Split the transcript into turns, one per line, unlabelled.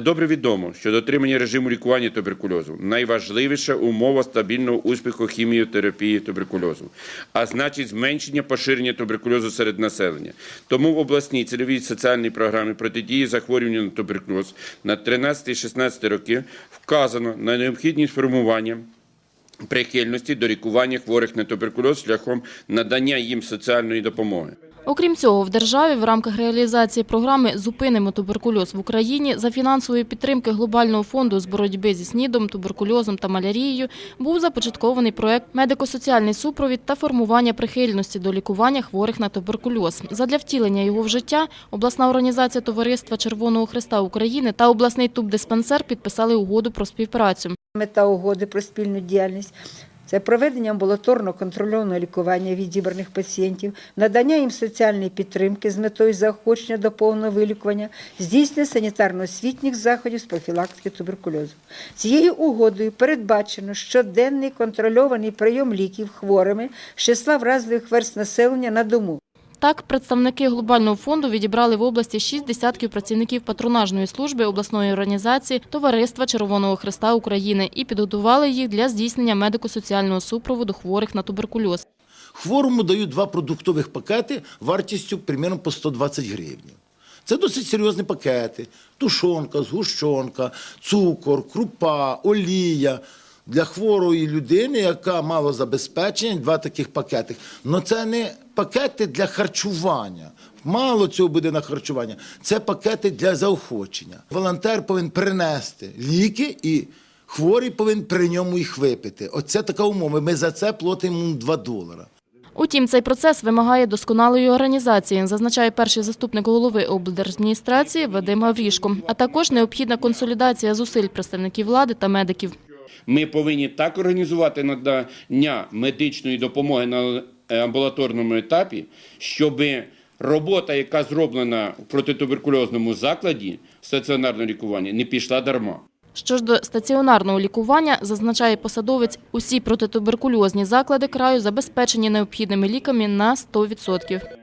Добре відомо, що дотримання режиму лікування туберкульозу найважливіша умова стабільного успіху хіміотерапії туберкульозу, а значить зменшення поширення туберкульозу серед населення. Тому в обласній цільовій соціальній програмі протидії захворюванню на туберкульоз на 13-16 роки вказано на необхідність формування прихильності до лікування хворих на туберкульоз шляхом надання їм соціальної допомоги.
Окрім цього, в державі в рамках реалізації програми Зупинимо туберкульоз в Україні за фінансової підтримки Глобального фонду з боротьби зі СНІДом, туберкульозом та малярією був започаткований проект медико-соціальний супровід та формування прихильності до лікування хворих на туберкульоз. Задля втілення його в життя обласна організація Товариства Червоного Христа України та обласний тубдиспансер підписали угоду про співпрацю.
Мета угоди про спільну діяльність це проведення амбулаторно контрольованого лікування відібраних пацієнтів, надання їм соціальної підтримки з метою заохочення до повного вилікування, здійснення санітарно-освітніх заходів з профілактики туберкульозу. Цією угодою передбачено щоденний контрольований прийом ліків хворими з числа вразливих верст населення на дому.
Так, представники глобального фонду відібрали в області шість десятків працівників патронажної служби обласної організації Товариства Червоного Христа України і підготували їх для здійснення медико-соціального супроводу хворих на туберкульоз.
Хворому дають два продуктових пакети вартістю примерно по 120 гривень. Це досить серйозні пакети: тушонка, згущенка, цукор, крупа, олія. Для хворої людини, яка мало забезпечення, два таких пакети. Але це не пакети для харчування. Мало цього буде на харчування. Це пакети для заохочення. Волонтер повинен принести ліки і хворий повинен при ньому їх випити. Оце така умова. Ми за це платимо 2 долара.
Утім, цей процес вимагає досконалої організації, зазначає перший заступник голови облдержадміністрації Вадим Гаврішко, а також необхідна консолідація зусиль представників влади та медиків.
Ми повинні так організувати надання медичної допомоги на е, амбулаторному етапі, щоб робота, яка зроблена в протитуберкульозному закладі стаціонарного лікування, не пішла дарма.
Що ж до стаціонарного лікування, зазначає посадовець, усі протитуберкульозні заклади краю забезпечені необхідними ліками на 100%.